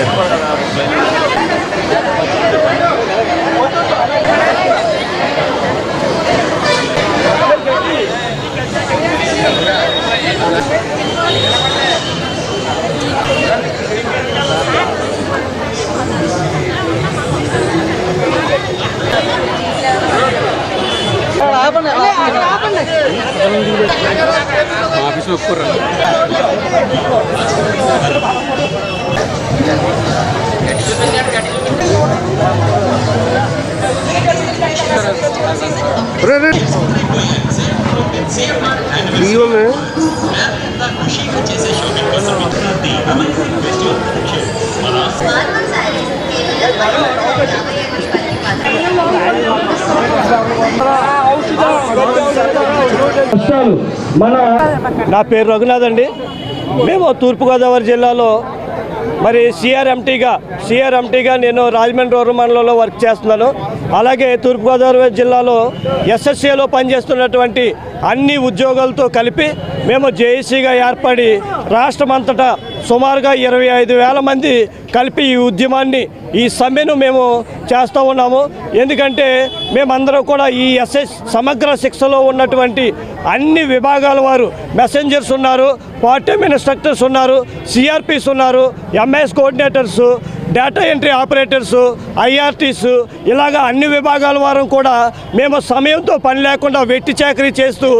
Gracias. आप इसमें ऊपर वीवो में खुशी जैसे शॉपिंग कर सकते हैं हमारे फेस्टिवल కష్టాలు. మన నా పేరు రఘునాథ్ అండి. మేము తూర్పుగోదావరి జిల్లాలో మరి సిఆర్ఎంటీగా సిఆర్ఎంటీగా నేను రాజమండ్రి రూరల్ మండలంలో వర్క్ చేస్తున్నాను. అలాగే తూర్పుగోదావరి జిల్లాలో ఎస్ఎస్సీలో పనిచేస్తున్నటువంటి అన్ని ఉద్యోగాలతో కలిపి మేము జేఏసీగా ఏర్పడి రాష్ట్రమంతటా సుమారుగా ఇరవై ఐదు వేల మంది కలిపి ఈ ఉద్యమాన్ని ఈ సమ్మెను మేము చేస్తూ ఉన్నాము. ఎందుకంటే మేమందరం కూడా ఈ ఎస్ఎస్ సమగ్ర శిక్షలో ఉన్నటువంటి అన్ని విభాగాల వారు మెసెంజర్స్ ఉన్నారు పార్ట్ టైం ఇన్స్ట్రక్టర్స్ ఉన్నారు సిఆర్పిస్ ఉన్నారు MS coordinators data entry operators IRTs ఇలాగా అన్ని విభాగాల వారు కూడా మేము సమయంతో పని లేకుండా వెట్టి చాకరీ చేస్తూ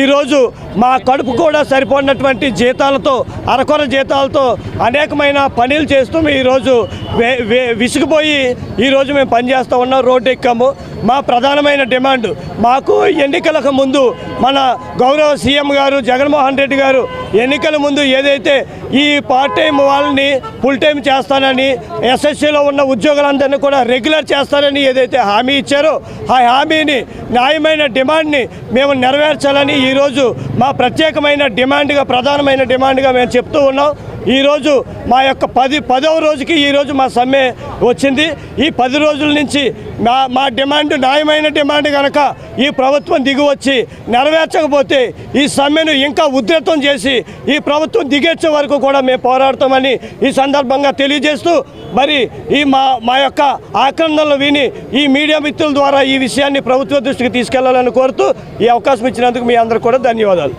ఈరోజు మా కడుపు కూడా సరిపడినటువంటి జీతాలతో అరకొర జీతాలతో అనేకమైన పనులు చేస్తూ మేము ఈరోజు వే వే విసిగిపోయి ఈరోజు మేము పనిచేస్తూ ఉన్నాం రోడ్డు ఎక్కాము. మా ప్రధానమైన డిమాండ్ మాకు ఎన్నికలకు ముందు మన గౌరవ సీఎం గారు జగన్మోహన్ రెడ్డి గారు ఎన్నికల ముందు ఏదైతే ఈ పార్ట్ టైం వాళ్ళని ఫుల్ టైం చేస్తానని ఎస్ఎస్సీలో ఉన్న ఉద్యోగులందరినీ కూడా రెగ్యులర్ చేస్తారని ఏదైతే హామీ ఇచ్చారో ఆ హామీని న్యాయమైన డిమాండ్ని మేము నెరవేర్చాలని ఈరోజు మా ప్రత్యేకమైన డిమాండ్గా ప్రధానమైన డిమాండ్గా మేము చెప్తూ ఉన్నాం. ఈరోజు మా యొక్క పది పదవ రోజుకి ఈరోజు మా సమ్మె వచ్చింది. ఈ పది రోజుల నుంచి మా మా డిమాండ్ న్యాయమైన డిమాండ్ కనుక ఈ ప్రభుత్వం దిగి వచ్చి నెరవేర్చకపోతే ఈ సమ్మెను ఇంకా ఉధృతం చేసి ఈ ప్రభుత్వం దిగేచ్చే వరకు కూడా మేము పోరాడతామని ఈ సందర్భంగా తెలియజేస్తూ మరి ఈ మా మా యొక్క ఆక్రందనలు విని ఈ మీడియా మిత్రుల ద్వారా ఈ విషయాన్ని ప్రభుత్వ దృష్టికి తీసుకెళ్ళాలని కోరుతూ ఈ అవకాశం ఇచ్చినందుకు మీ అందరికీ కూడా ధన్యవాదాలు.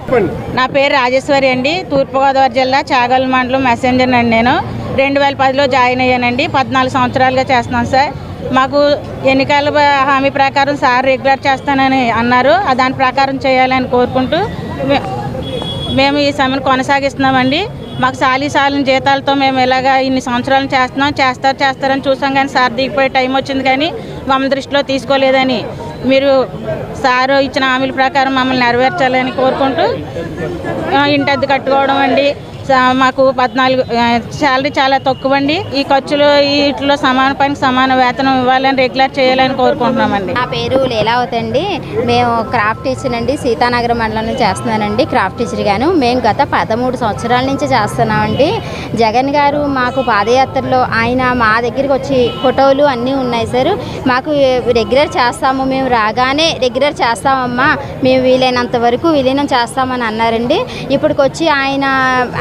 నా పేరు రాజేశ్వరి అండి. తూర్పుగోదావరి జిల్లా చాగల్ మండలం మెసెంజర్ అండి నేను. రెండు వేల పదిలో జాయిన్ అయ్యానండి. పద్నాలుగు సంవత్సరాలుగా చేస్తున్నాను సార్. మాకు ఎన్నికల హామీ ప్రకారం సార్ రెగ్యులర్ చేస్తానని అన్నారు. దాని ప్రకారం చేయాలని కోరుకుంటూ మే- మేము ఈ సమ్మెను కొనసాగిస్తున్నామండి. మాకు సాలి సాలిన జీతాలతో మేము ఇలాగా ఇన్ని సంవత్సరాలు చేస్తున్నాం చేస్తారు చేస్తారని చూసాం కానీ సార్ దిగిపోయే టైం వచ్చింది కానీ మమ్మల్ని దృష్టిలో తీసుకోలేదని. మీరు సారు ఇచ్చిన హామీల ప్రకారం మమ్మల్ని నెరవేర్చాలని కోరుకుంటూ ఆ, ఇంటి అద్దె కట్టుకోవడం అండి. మాకు పద్నాలుగు శాలరీ చాలా తక్కువ అండి ఈ ఖర్చులు వీటిలో సమాన పనికి సమాన వేతనం ఇవ్వాలని రెగ్యులర్ చేయాలని కోరుకుంటున్నామండి. నా పేరు లీలా అండి మేము క్రాఫ్ట్ టీచర్ అండి. సీతానగరం మండలం చేస్తున్నానండి క్రాఫ్ట్ టీచర్ గాను. మేము గత పదమూడు సంవత్సరాల నుంచి చేస్తున్నామండి. జగన్ గారు మాకు పాదయాత్రలో ఆయన మా దగ్గరికి వచ్చి ఫోటోలు అన్నీ ఉన్నాయి సార్. మాకు రెగ్యులర్ చేస్తాము. మేము రాగానే రెగ్యులర్ చేస్తామమ్మా. మేము వీలైనంత వరకు విలీనం చేస్తామని అన్నారండి. ఇప్పటికొచ్చి ఆయన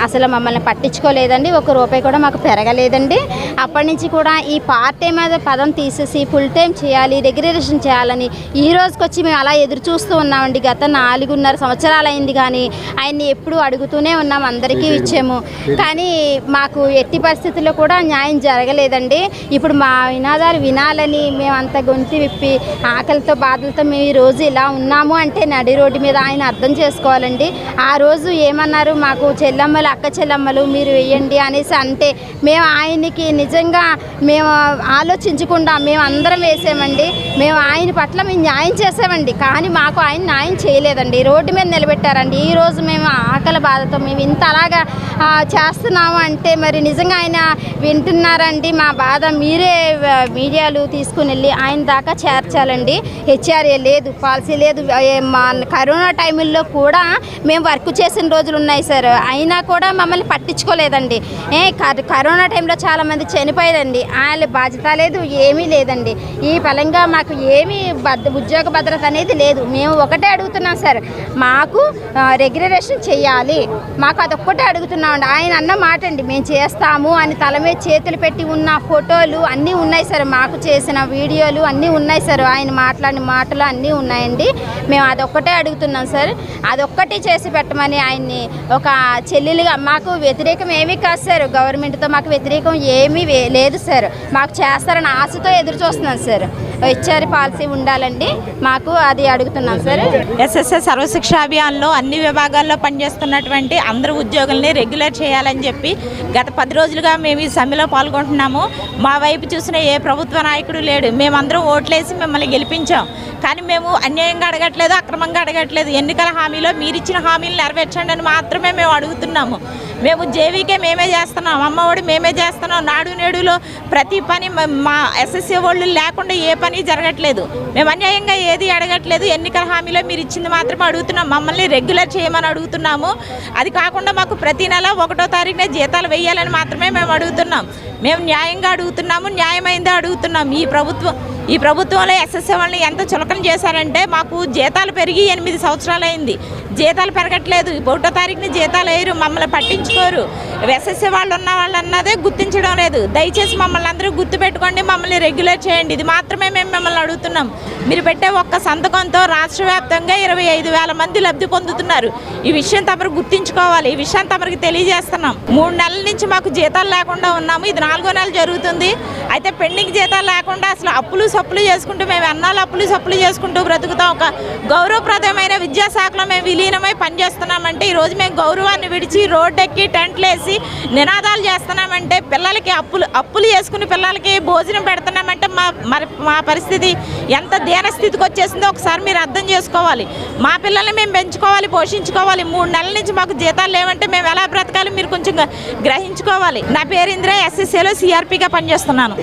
అసలు మమ్మల్ని పట్టించుకోలేదండి. ఒక రూపాయి కూడా మాకు పెరగలేదండి. అప్పటి నుంచి కూడా ఈ పార్ట్ టైం అనే పదం తీసేసి ఫుల్ టైం చేయాలి రెగ్యులరేషన్ చేయాలని ఈ రోజుకి వచ్చి మేము అలా ఎదురు చూస్తూ ఉన్నామండి. గత నాలుగున్నర సంవత్సరాలు అయింది కానీ ఆయన్ని ఎప్పుడు అడుగుతూనే ఉన్నాం అందరికీ ఇచ్చాము. కానీ మాకు ఎట్టి పరిస్థితుల్లో కూడా న్యాయం జరగలేదండి. ఇప్పుడు మా వినాదాలు వినాలని మేము అంత గొంతు విప్పి ఆకలితో బాధలతో మేము ఈ రోజు ఇలా ఉన్నాము అంటే నడి రోడ్డు మీద ఆయన అర్థం చేసుకోవాలండి. ఆ రోజు ఏమన్నారు? మాకు చెల్లమ్మలు అక్క అక్క చెల్లమ్మలు మీరు వేయండి అనేసి అంటే మేము ఆయనకి నిజంగా మేము ఆలోచించకుండా మేము అందరం వేసామండి. మేము ఆయన పట్ల మేము న్యాయం చేసామండి. కానీ మాకు ఆయన న్యాయం చేయలేదండి. రోడ్డు మీద నిలబెట్టారండి. ఈ రోజు మేము ఆకలి బాధతో మేము ఇంత అలాగా చేస్తున్నాము అంటే మరి నిజంగా ఆయన వింటున్నారండి. మా బాధ మీరే మీడియాలు తీసుకుని వెళ్ళి ఆయన దాకా చేర్చాలండి. హెచ్ఆర్ఏ లేదు పాలసీ లేదు. మా కరోనా టైంలో కూడా మేము వర్క్ చేసిన రోజులు ఉన్నాయి సార్. అయినా కూడా మమ్మల్ని పట్టించుకోలేదండి. ఏ కరోనా టైంలో చాలామంది చనిపోయారండి. వాళ్ళ బాధ్యత లేదు ఏమీ లేదండి. ఈ ఫలంగా మాకు ఏమీ భద్ర ఉద్యోగ భద్రత అనేది లేదు. మేము ఒకటే అడుగుతున్నాం సార్. మాకు రెగ్యులరేషన్ చేయాలి. మాకు అదొక్కటే అడుగుతున్నామండి. ఆయన అన్న మాట అండి మేము చేస్తాము అని తల మీద చేతులు పెట్టి ఉన్న ఫోటోలు అన్నీ ఉన్నాయి సార్. మాకు చేసిన వీడియోలు అన్నీ ఉన్నాయి సార్. ఆయన మాట్లాడిన మాటలు అన్నీ ఉన్నాయండి. మేము అదొక్కటే అడుగుతున్నాం సార్. అదొక్కటి చేసి పెట్టమని ఆయన్ని ఒక చెల్లెలుగా మాకు వ్యతిరేకం ఏమీ కాదు సార్. గవర్నమెంట్తో మాకు వ్యతిరేకం ఏమీ వే- లేదు సార్. మాకు చేస్తారని ఆశతో ఎదురు చూస్తున్నాం సార్. హెచ్ఆర్ పాలసీ ఉండాలండి. మాకు అది అడుగుతున్నాం సార్. ఎస్ఎస్ఎస్ సర్వశిక్ష అభియాన్లో అన్ని విభాగాల్లో పనిచేస్తున్నటువంటి అందరు ఉద్యోగుల్ని రెగ్యులర్ చేయాలని చెప్పి గత పది రోజులుగా మేము ఈ సమ్మెలో పాల్గొంటున్నాము. మా వైపు చూసిన ఏ ప్రభుత్వ నాయకుడు లేడు. మేమందరం ఓట్లేసి మిమ్మల్ని గెలిపించాం. కానీ మేము అన్యాయంగా అడగట్లేదు అక్రమంగా అడగట్లేదు. ఎన్నికల హామీలో మీరు ఇచ్చిన హామీలు నెరవేర్చండి అని మాత్రమే మేము అడుగుతున్నాము. మేము జేవీకే మేమే చేస్తున్నాం అమ్మఒడి మేమే చేస్తున్నాం. నాడు నేడులో ప్రతి పని మా ఎస్ఎస్సీ వాళ్ళు లేకుండా ఏ పని జరగట్లేదు. మేము అన్యాయంగా ఏది అడగట్లేదు. ఎన్నికల హామీలో మీరు ఇచ్చింది మాత్రమే అడుగుతున్నాం. మమ్మల్ని రెగ్యులర్ చేయమని అడుగుతున్నాము. అది కాకుండా మాకు ప్రతి నెల ఒకటో తారీఖున జీతాలు వేయాలని మాత్రమే మేము అడుగుతున్నాం. మేము న్యాయంగా అడుగుతున్నాము న్యాయమైందే అడుగుతున్నాం. ఈ ప్రభుత్వం ఈ ప్రభుత్వంలో ఎస్ఎస్ఏ వాళ్ళని ఎంత చులకన చేశారంటే మాకు జీతాలు పెరిగి ఎనిమిది సంవత్సరాలు అయింది జీతాలు పెరగట్లేదు. ఒకటో తారీఖున జీతాలు వేయరు. మమ్మల్ని పట్టించుకోరు. ఎస్ఎస్సీ వాళ్ళు ఉన్న వాళ్ళు అన్నదే గుర్తించడం లేదు. దయచేసి మమ్మల్ని అందరూ గుర్తుపెట్టుకోండి మమ్మల్ని రెగ్యులర్ చేయండి. ఇది మాత్రమే మేము మిమ్మల్ని అడుగుతున్నాం. మీరు పెట్టే ఒక్క సంతకంతో రాష్ట్ర వ్యాప్తంగా ఇరవై ఐదు వేల మంది లబ్ధి పొందుతున్నారు. ఈ విషయం తమరు గుర్తించుకోవాలి. ఈ విషయం తమరికి తెలియజేస్తున్నాం. మూడు నెలల నుంచి మాకు జీతాలు లేకుండా ఉన్నాము. ఇది నాలుగో నెల జరుగుతుంది. అయితే పెండింగ్ జీతాలు లేకుండా అసలు అప్పులు సప్పులు చేసుకుంటూ మేము ఎన్నాళ్ళు అప్పులు సప్పులు చేసుకుంటూ బ్రతుకుతాం. ఒక గౌరవప్రదమైన విద్యాశాఖలో మేము విలీనమై పనిచేస్తున్నామంటే ఈరోజు మేము గౌరవాన్ని విడిచి రోడ్డెక్కి టెంట్లు వేసి నినాదాలు చేస్తున్నామంటే పిల్లలకి అప్పులు అప్పులు చేసుకుని పిల్లలకి భోజనం పెడుతున్నామంటే మా మరి మా పరిస్థితి ఎంత దీనస్థితికి వచ్చేసిందో ఒకసారి మీరు అర్థం చేసుకోవాలి. మా పిల్లల్ని మేము పెంచుకోవాలి పోషించుకోవాలి. మూడు నెలల నుంచి మాకు జీతాలు లేవంటే మేము ఎలా బ్రతకాలి మీరు కొంచెం గ్రహించుకోవాలి. నా పేరు ఇందిరా ఎస్ఎస్సీలో సిఆర్పిగా పనిచేస్తున్నాను.